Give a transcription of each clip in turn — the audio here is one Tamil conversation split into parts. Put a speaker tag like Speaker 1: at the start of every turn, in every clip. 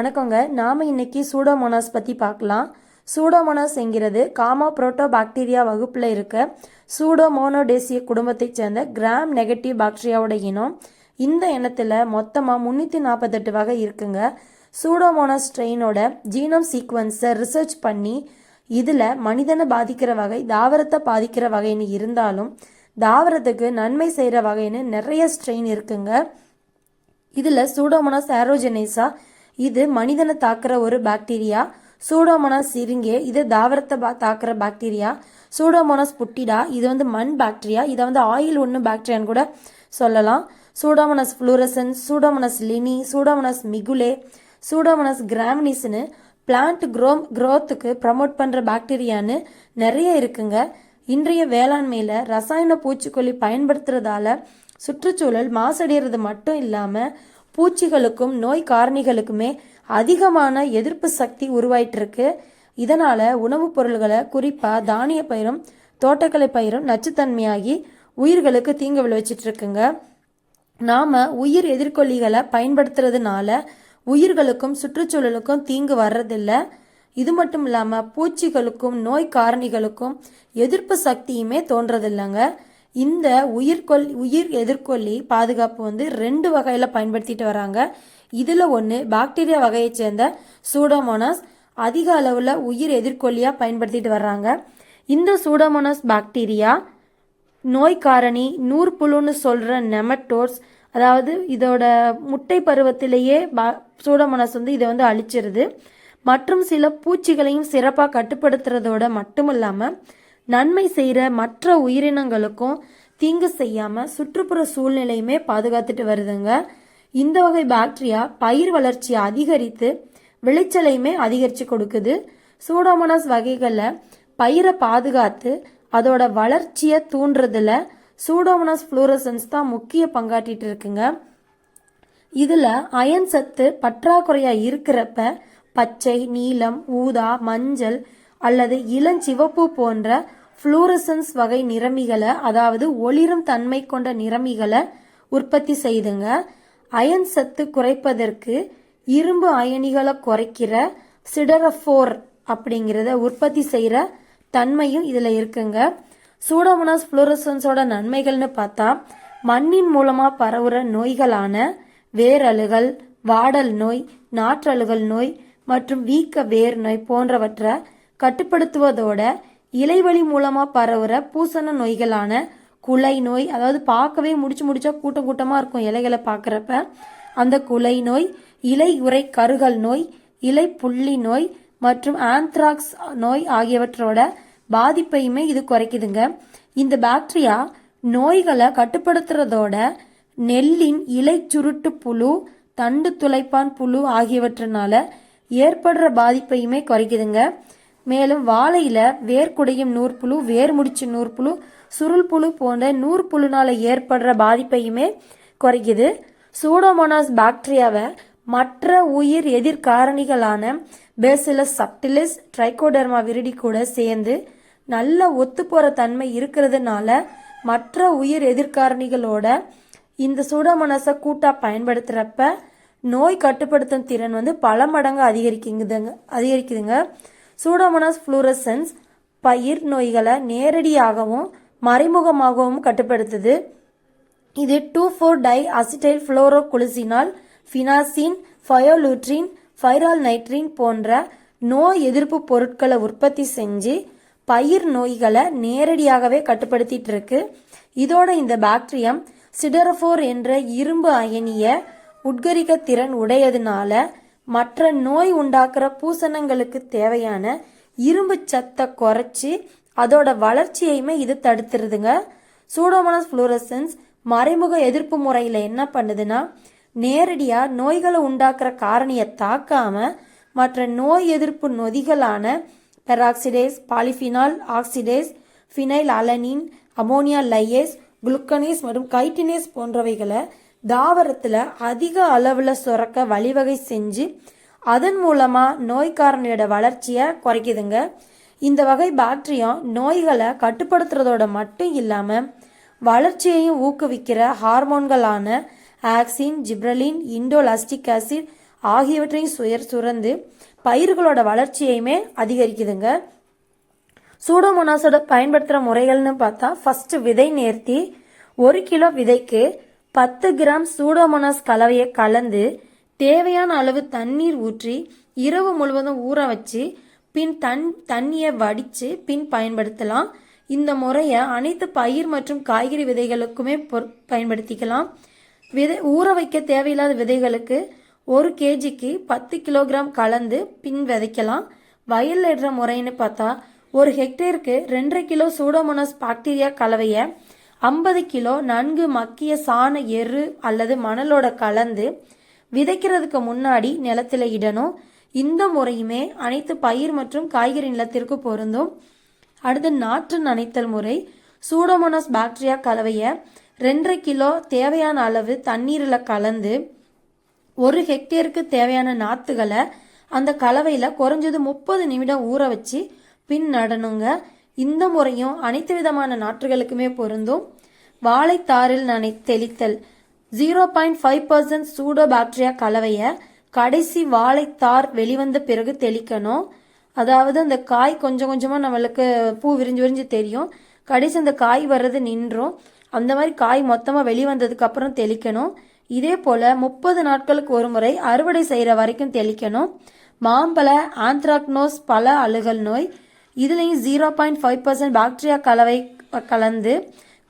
Speaker 1: வணக்கங்க. நாம் இன்னைக்கு சூடோமோனாஸ் பற்றி பார்க்கலாம். சூடோமோனாஸ் என்கிறது காமா புரோட்டோ பாக்டீரியா வகுப்பில் இருக்க சூடோமோனோடேசிய குடும்பத்தைச் சேர்ந்த கிராம் நெகட்டிவ் பாக்டீரியாவோட இனம். இந்த இனத்தில் மொத்தமாக முந்நூற்றி நாற்பத்தெட்டு வகை இருக்குங்க. சூடோமோனாஸ் ஸ்ட்ரெயினோட ஜீனோம் சீக்வன்ஸை ரிசர்ச் பண்ணி இதில் மனிதனை பாதிக்கிற வகை தாவரத்தை பாதிக்கிற வகைன்னு இருந்தாலும் தாவரத்துக்கு நன்மை செய்கிற வகைன்னு நிறைய ஸ்ட்ரெயின் இருக்குங்க. இதில் சூடோமோனாஸ் ஆரோஜெனேசா இது மனிதனை தாக்குற ஒரு பாக்டீரியா சூடோமோனாஸ் சிறுங்கே இது தாவரத்தை பா தாக்குற பாக்டீரியா சூடோமோனாஸ் புட்டிடா இது வந்து மண் பாக்டீரியா இதை வந்து ஆயில் ஒன்று பாக்டீரியான்னு கூட சொல்லலாம். Pseudomonas fluorescens pseudomonas lini pseudomonas migulae pseudomonas கிராமினிஸ்னு plant grow க்ரோத்துக்கு ப்ரமோட் பண்ணுற பாக்டீரியான்னு நிறைய இருக்குங்க. இன்றைய வேளாண்மையில் ரசாயன பூச்சிக்கொல்லி பயன்படுத்துறதால சுற்றுச்சூழல் மாசடைகிறது மட்டும் இல்லாமல் பூச்சிகளுக்கும் நோய் காரணிகளுக்குமே அதிகமான எதிர்ப்பு சக்தி உருவாயிட்டு இருக்கு இதனால உணவுப் பொருள்களை குறிப்பாக தானிய பயிரும் தோட்டக்கலை பயிரும் நச்சுத்தன்மையாகி உயிர்களுக்கு தீங்கு விளைவிச்சிட்டு இருக்குங்க நாம உயிர் எதிர்கொல்லிகளை பயன்படுத்துறதுனால உயிர்களுக்கும் சுற்றுச்சூழலுக்கும் தீங்கு வர்றதில்ல. இது மட்டும் இல்லாமல் பூச்சிகளுக்கும் நோய் காரணிகளுக்கும் எதிர்ப்பு சக்தியுமே தோன்றதில்லைங்க. இந்த உயிர்கொல் உயிர் எதிர்கொல்லி பாதுகாப்பு வந்து ரெண்டு வகையில் பயன்படுத்திட்டு வராங்க. இதில் ஒன்று பாக்டீரியா வகையை சேர்ந்த சூடோமோனாஸ் அதிக அளவில் உயிர் எதிர்கொல்லியாக பயன்படுத்திட்டு வர்றாங்க. இந்த சூடோமோனாஸ் பாக்டீரியா நோய்காரணி நூற்புழுன்னு சொல்கிற நெமட்டோர்ஸ் அதாவது இதோட முட்டை பருவத்திலேயே பா சூடோமோனாஸ் வந்து இதை வந்து அழிச்சிருது. மற்றும் சில பூச்சிகளையும் சிறப்பாக கட்டுப்படுத்துறதோட மட்டும் இல்லாமல் நன்மை செய்கிற மற்ற உயிரினங்களுக்கும் தீங்கு செய்யாமல் சுற்றுப்புற சூழ்நிலையுமே பாதுகாத்துட்டு வருதுங்க. இந்த வகை பாக்டீரியா பயிர் வளர்ச்சியை அதிகரித்து விளைச்சலையுமே அதிகரித்து கொடுக்குது. சூடோமோனாஸ் வகைகளில் பயிரை பாதுகாத்து அதோட வளர்ச்சியை தூண்டுறதுல சூடோமோனாஸ் ஃப்ளூரசன்ஸ் தான் முக்கிய பங்காற்றிட்டு இருக்குங்க. இதில் அயன் சத்து பற்றாக்குறையாக இருக்கிறப்ப பச்சை நீலம் ஊதா மஞ்சள் அல்லது இளஞ்சிவப்பு போன்ற ஃப்ளூரசன்ஸ் வகை நிறமிகளை அதாவது ஒளிரும் தன்மை கொண்ட நிறமிகளை உற்பத்தி செய்துங்க. அயன் சத்து குறைப்பதற்கு இரும்பு அயனிகளை குறைக்கிற சிடரஃபோர் அப்படிங்கிறத உற்பத்தி செய்கிற தன்மையும் இதில் இருக்குங்க. சூடோமோனாஸ் ஃப்ளூரசன்ஸோட நன்மைகள்னு பார்த்தா மண்ணின் மூலமாக பரவுற நோய்களான வேரழுகல் வாடல் நோய் நாற்றழுகல் நோய் மற்றும் வீக்க வேர் நோய் போன்றவற்றை கட்டுப்படுத்துவதோட இலைவழி மூலமாக பரவுற பூசண நோய்களான குலை நோய் அதாவது பார்க்கவே முடிச்சு முடிச்சா கூட்டம் கூட்டமாக இருக்கும் இலைகளை பார்க்குறப்ப. அந்த குலை நோய் இலை உரை கருகல் நோய் இலை புள்ளி நோய் மற்றும் ஆந்த்ராக்ஸ் நோய் ஆகியவற்றோட பாதிப்பையுமே இது குறைக்குதுங்க. இந்த பாக்டீரியா நோய்களை கட்டுப்படுத்துறதோட நெல்லின் இலை சுருட்டு புழு தண்டு துளைப்பான் புழு ஆகியவற்றினால ஏற்படுற பாதிப்பையுமே குறைக்குதுங்க. மேலும் வாழையில வேர்க்குடையும் நூற்புழு வேர்முடிச்சு நூற்புழு சுருள் புழு போன்ற நூற்புழுனால ஏற்படுற பாதிப்பையுமே குறைக்குது. சூடோமோனாஸ் பாக்டீரியாவை மற்ற உயிர் எதிர்காரணிகளான பேசிலஸ் சப்டிலிஸ் ட்ரைகோடர்மா விரிடி கூட சேர்ந்து நல்ல ஒத்து போகிற தன்மை இருக்கிறதுனால மற்ற உயிர் எதிர்காரணிகளோட இந்த சூடோமோனாஸை கூட்டாக பயன்படுத்துகிறப்ப நோய் கட்டுப்படுத்தும் திறன் வந்து பல மடங்கு அதிகரிக்குதுங்க அதிகரிக்குதுங்க. சூடோமோனாஸ் ஃப்ளூரசன்ஸ் பயிர் நோய்களை நேரடியாகவும் மறைமுகமாகவும் கட்டுப்படுத்துது. இது two four diacetylphloroglucinol phenazine pyoluteorin pyrrolnitrin போன்ற நோய் எதிர்ப்பு பொருட்களை உற்பத்தி செஞ்சு பயிர் நோய்களை நேரடியாகவே கட்டுப்படுத்திட்டு இருக்கு. இதோட இந்த பாக்டீரியம் சிடரஃபோர் என்ற இரும்பு அயனிய உட்கரிக்க திறன் உடையதுனால மற்ற நோய் உண்டாக்குற பூசணங்களுக்கு தேவையான இரும்பு சத்தை குறைச்சி அதோட வளர்ச்சியையுமே இது தடுத்துருதுங்க. சூடோமனஸ் ஃப்ளோரசன்ஸ் மறைமுக எதிர்ப்பு முறையில் என்ன பண்ணுதுன்னா நேரடியாக நோய்களை உண்டாக்குற காரணியை தாக்காம மற்ற நோய் எதிர்ப்பு நொதிகளான peroxidase polyphenol oxidase phenylalanine ammonia lyase glucanase மற்றும் கைட்டினேஸ் போன்றவைகளை தாவரத்தில் அதிக அளவில் சுரக்க வழிவகை செஞ்சு அதன் மூலமாக நோய்க்காரணியோட வளர்ச்சியை குறைக்குதுங்க. இந்த வகை பாக்டீரியா நோய்களை கட்டுப்படுத்துறதோட மட்டும் இல்லாமல் வளர்ச்சியையும் ஊக்குவிக்கிற ஹார்மோன்களான ஆக்சின் ஜிப்ரலின் இண்டோலாஸ்டிக் ஆசிட் ஆகியவற்றையும் சுயர் சுரந்து பயிர்களோட வளர்ச்சியையுமே அதிகரிக்குதுங்க. சூடோமோனாஸோட பயன்படுத்துகிற முறைகள்னு பார்த்தா ஃபஸ்ட்டு விதை நேர்த்தி ஒரு கிலோ விதைக்கு பத்து கிராம் சூடோமோனாஸ் கலவையை கலந்து தேவையான அளவு தண்ணீர் ஊற்றி இரவு முழுவதும் ஊற வச்சு பின் தன் தண்ணியை வடித்து பின் பயன்படுத்தலாம். இந்த முறையை அனைத்து பயிர் மற்றும் காய்கறி விதைகளுக்குமே பொ- பயன்படுத்திக்கலாம். விதை ஊற வைக்க தேவையில்லாத விதைகளுக்கு ஒரு கேஜிக்கு பத்து கிலோகிராம் கலந்து பின் விதைக்கலாம். வயலில் இடுற முறைன்னு பார்த்தா ஒரு ஹெக்டேருக்கு ரெண்டரை கிலோ சூடோமோனாஸ் பாக்டீரியா கலவையை ஐம்பது கிலோ நன்கு மக்கிய சாண எரு அல்லது மணலோட கலந்து விதைக்கிறதுக்கு முன்னாடி நிலத்தில் இடணும். இந்த முறையுமே அனைத்து பயிர் மற்றும் காய்கறி நிலத்திற்கு பொருந்தும். அடுத்து நாற்று நனைத்தல் முறை. சூடோமோனஸ் பாக்டீரியா கலவையை ரெண்டரை கிலோ தேவையான அளவு தண்ணீரில் கலந்து ஒரு ஹெக்டேருக்கு தேவையான நாற்றுகளை அந்த கலவையில் குறைஞ்சது முப்பது நிமிடம் ஊற வச்சு பின் நடணுங்க. இந்த முறையும் அனைத்து விதமான நாற்றுகளுக்குமே பொருந்தும். வாழைத்தாரில் நனை தெளித்தல். Zero point five percent pseudo bacteria கலவையை கடைசி வாழைத்தார் வெளிவந்த பிறகு தெளிக்கணும். அதாவது அந்த காய் கொஞ்சம் கொஞ்சமாக நம்மளுக்கு பூ விரிஞ்சு விரிஞ்சு தெரியும். கடைசி அந்த காய் வர்றது நின்றும். அந்த மாதிரி காய் மொத்தமாக வெளிவந்ததுக்கு அப்புறம் தெளிக்கணும். இதே போல் முப்பது நாட்களுக்கு ஒரு முறை அறுவடை செய்கிற வரைக்கும் தெளிக்கணும். மாம்பழ ஆந்த்ராக்னோஸ் பல அழுகல் நோய் இதுலேயும் zero point five percent bacteria கலவை கலந்து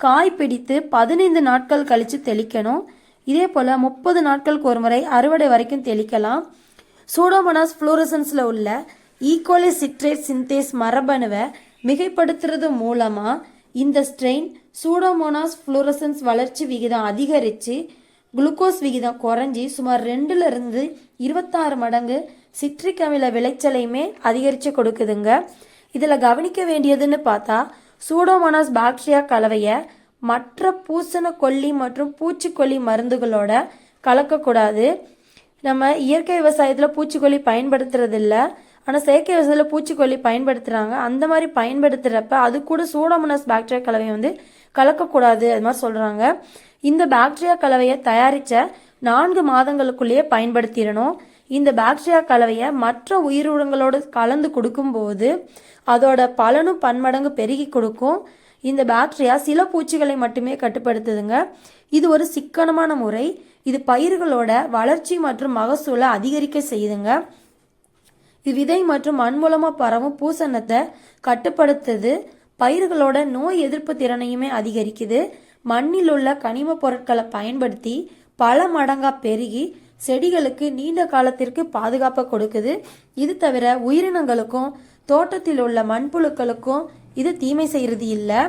Speaker 1: காய் பிடித்து பதினைந்து நாட்கள் கழித்து தெளிக்கணும். இதே போல் முப்பது நாட்களுக்கு ஒரு முறை அறுவடை வரைக்கும் தெளிக்கலாம். சூடோமோனாஸ் ஃப்ளோரசன்ஸில் உள்ள ஈகோலி சிட்ரேட் சிந்தேஸ் மரபணுவை மிகைப்படுத்துறது மூலமாக இந்த ஸ்ட்ரெயின் சூடோமோனாஸ் ஃப்ளோரசன்ஸ் வளர்ச்சி விகிதம் அதிகரித்து குளுக்கோஸ் விகிதம் குறைஞ்சி சுமார் ரெண்டுலேருந்து இருபத்தாறு மடங்கு சிட்ரிக் அமில விளைச்சலையுமே அதிகரித்து கொடுக்குதுங்க. இதில் கவனிக்க வேண்டியதுன்னு பார்த்தா சூடோமோனாஸ் பாக்டீரியா கலவையை மற்ற பூசணக்கொல்லி மற்றும் பூச்சிக்கொல்லி மருந்துகளோட கலக்கக்கூடாது. நம்ம இயற்கை விவசாயத்தில் பூச்சிக்கொல்லி பயன்படுத்துறதில்ல. ஆனால் செயற்கை விவசாயத்தில் பூச்சிக்கொல்லி பயன்படுத்துகிறாங்க அந்த மாதிரி பயன்படுத்துகிறப்ப அது கூட சூடோமோனாஸ் பாக்டீரியா கலவையை வந்து கலக்கக்கூடாது அது மாதிரி சொல்கிறாங்க இந்த பாக்டீரியா கலவையை தயாரித்த நான்கு மாதங்களுக்குள்ளேயே பயன்படுத்திடணும். இந்த பாக்டீரியா கலவையை மற்ற உயிரினங்களோடு கலந்து கொடுக்கும்போது அதோட பலனும் பன்மடங்கு பெருகி கொடுக்கும். இந்த பாக்டீரியா சில பூச்சிகளை மட்டுமே கட்டுப்படுத்துதுங்க. இது ஒரு சிக்கனமான முறை. இது பயிர்களோட வளர்ச்சி மற்றும் மகசூலை அதிகரிக்க செய்யுதுங்க. இது விதை மற்றும் மண் மூலமாக பரவும் பூசணத்தை கட்டுப்படுத்துது. பயிர்களோட நோய் எதிர்ப்பு திறனையுமே அதிகரிக்குது. மண்ணில் உள்ள கனிம பொருட்களை பயன்படுத்தி பல மடங்கா பெருகி செடிகளுக்கு நீண்ட காலத்திற்கு பாதுகாப்பை கொடுக்குது. இது தவிர உயிரினங்களுக்கும் தோட்டத்தில் உள்ள மண்புழுக்களுக்கும் இது தீமை செய்கிறது இல்லை.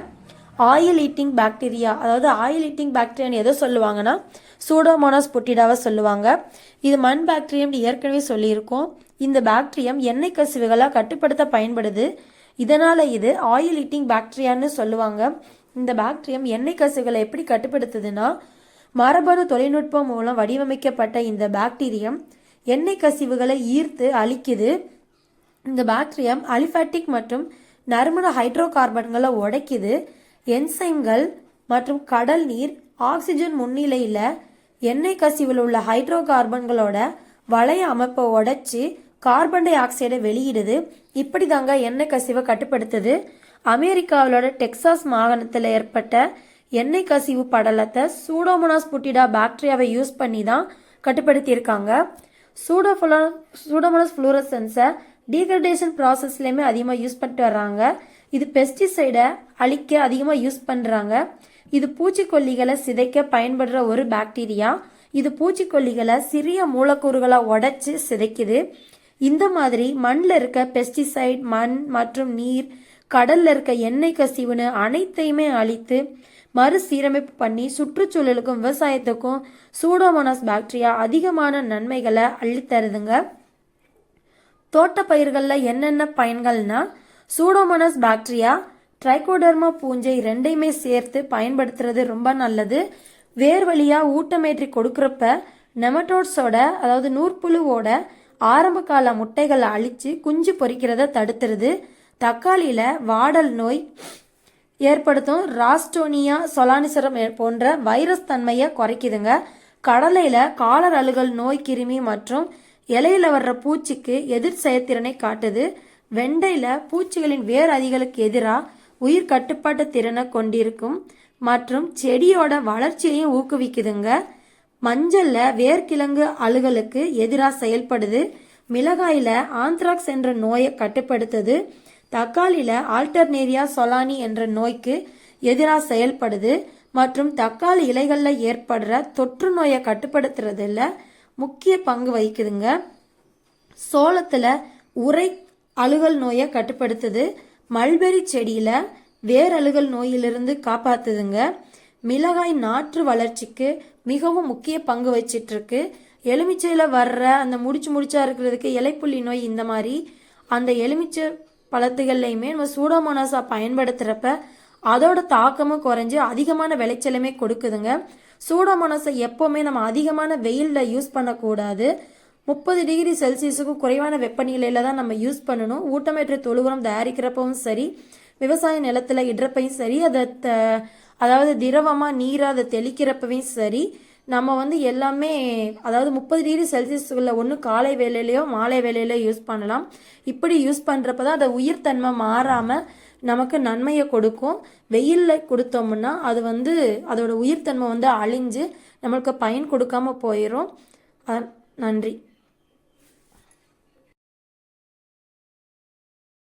Speaker 1: ஆயில் ஈட்டிங் பாக்டீரியா அதாவது ஆயில் ஈட்டிங் பாக்டீரியான்னு எதை சொல்லுவாங்கன்னா சூடோமோனாஸ் புட்டிடாவை சொல்லுவாங்க. இது மண் பாக்டீரியம் ஏற்கனவே சொல்லியிருக்கோம். இந்த பாக்டீரியம் எண்ணெய் கசிவுகளாக கட்டுப்படுத்த பயன்படுது. இதனால் இது ஆயில் ஈட்டிங் பாக்டீரியான்னு சொல்லுவாங்க. இந்த பாக்டீரியம் எண்ணெய் கசிவுகளை எப்படி கட்டுப்படுத்துதுன்னா மரபணு தொழில்நுட்பம் மூலம் வடிவமைக்கப்பட்ட இந்த பாக்டீரியம் எண்ணெய் கசிவுகளை ஈர்த்து அழிக்குது. இந்த பாக்டீரியம் அலிஃபேட்டிக் மற்றும் நறுமண ஹைட்ரோ கார்பன்களை உடைக்குது. என்சைம்கள் மற்றும் கடல் நீர் ஆக்சிஜன் முன்னிலையில் எண்ணெய் கசிவில் உள்ள ஹைட்ரோ கார்பன்களோட வளைய அமைப்பை உடைச்சி கார்பன் டை ஆக்சைடை வெளியிடுது. இப்படி தாங்க எண்ணெய் கசிவை கட்டுப்படுத்துது. அமெரிக்காவிலோட டெக்சாஸ் மாகாணத்தில் ஏற்பட்ட எண்ணெய் கசிவு படலத்தை சூடோமோனாஸ் புட்டிடா பாக்டீரியாவை யூஸ் பண்ணி தான் கட்டுப்படுத்தியிருக்காங்க. சூடோஃபுலோ சூடோமோனாஸ் ஃப்ளூரசன்ஸை டீக்ரடேஷன் ப்ராசஸ்லேயுமே அதிகமாக யூஸ் பண்ணிட்டு வர்றாங்க. இது பெஸ்டிசைடை அழிக்க அதிகமாக யூஸ் பண்ணுறாங்க இது பூச்சிக்கொல்லிகளை சிதைக்க பயன்படுற ஒரு பாக்டீரியா. இது பூச்சிக்கொல்லிகளை சிறிய மூலக்கூறுகளாக உடைச்சு சிதைக்குது. இந்த மாதிரி மண்ணில் இருக்க பெஸ்டிசைட் மண் மற்றும் நீர் கடல்ல இருக்க எண்ணெய் கசிவுன்னு அனைத்தையுமே அழித்து மறுசீரமைப்பு பண்ணி சுற்றுச்சூழலுக்கும் விவசாயத்துக்கும் சூடோமோனாஸ் பாக்டீரியா அதிகமான நன்மைகளை அள்ளித்தருதுங்க. தோட்டப்பயிர்களில் என்னென்ன பயன்கள்னா சூடோமோனாஸ் பாக்டீரியா ட்ரைகோடர்மா பூஞ்சை ரெண்டையுமே சேர்த்து பயன்படுத்துறது ரொம்ப நல்லது. வேர் வழியாக ஊட்டமேற்றி கொடுக்குறப்ப நெமட்டோட்ஸோட அதாவது நூற்புழுவோட ஆரம்ப கால முட்டைகளை அழித்து குஞ்சு பொறிக்கிறத தடுத்துருது. தக்காளியில் வாடல் நோய் ஏற்படுத்தும் ராஸ்டோனியா சொலானிசரம் போன்ற வைரஸ் தன்மையை குறைக்குதுங்க. கடலையில் காலர் அழுகல் நோய் கிருமி மற்றும் இலையில வர்ற பூச்சிக்கு எதிர் செயற்திறனை காட்டுது. வெண்டையில் பூச்சிகளின் வேர் அதிகளுக்கு எதிராக உயிர் கட்டுப்பாட்டு திறனை கொண்டிருக்கும் மற்றும் செடியோட வளர்ச்சியையும் ஊக்குவிக்குதுங்க. மஞ்சளில் வேர்க்கிழங்கு அழுகலுக்கு எதிராக செயல்படுது. மிளகாயில் ஆந்த்ராக்ஸ் என்ற நோயை கட்டுப்படுத்துது. தக்காளியில் ஆல்டர்னேரியா சொலானி என்ற நோய்க்கு எதிராக செயல்படுது மற்றும் தக்காளி இலைகளில் ஏற்படுற தொற்று நோயை கட்டுப்படுத்துறதுல முக்கிய பங்கு வகிக்குதுங்க. சோளத்தில் உரை அழுகல் நோயை கட்டுப்படுத்துது. மல்பெரி செடியில வேரழுகல் நோயிலிருந்து காப்பாத்துதுங்க. மிளகாய் நாற்று வளர்ச்சிக்கு மிகவும் முக்கிய பங்கு வச்சிட்ருக்கு. எலுமிச்சையில் வர்ற அந்த முடிச்சு முடிச்சா இருக்கிறதுக்கு இலைப்புள்ளி நோய் இந்த மாதிரி. அந்த எலுமிச்சை பழத்துகள்லையுமே நம்ம சூடோமோனாஸா பயன்படுத்துகிறப்ப அதோட தாக்கமும் குறைஞ்சி அதிகமான விளைச்சலுமே கொடுக்குதுங்க. சூடோமோனாஸை எப்போவுமே நம்ம அதிகமான வெயிலில் யூஸ் பண்ணக்கூடாது. முப்பது டிகிரி செல்சியஸுக்கும் குறைவான வெப்பநிலையில தான் நம்ம யூஸ் பண்ணணும். ஊட்டமேற்ற தொழு உரம் தயாரிக்கிறப்பவும் சரி விவசாய நிலத்தில் இடுறப்பையும் சரி அதை த- அதாவது திரவமாக நீரை அதை தெளிக்கிறப்பவும் சரி நம்ம வந்து எல்லாமே அதாவது முப்பது டிகிரி செல்சியஸ்குள்ள ஒன்று காலை வேலையிலையோ மாலை வேலையிலையோ யூஸ் பண்ணலாம். இப்படி யூஸ் பண்ணுறப்ப தான் அதை உயிர்த்தன்மை மாறாமல் நமக்கு நன்மையை கொடுக்கும். வெயிலில் கொடுத்தோம்னா அது வந்து அதோட உயிர்த்தன்மை வந்து அழிஞ்சு நம்மளுக்கு பயன் கொடுக்காம போயிடும் நன்றி.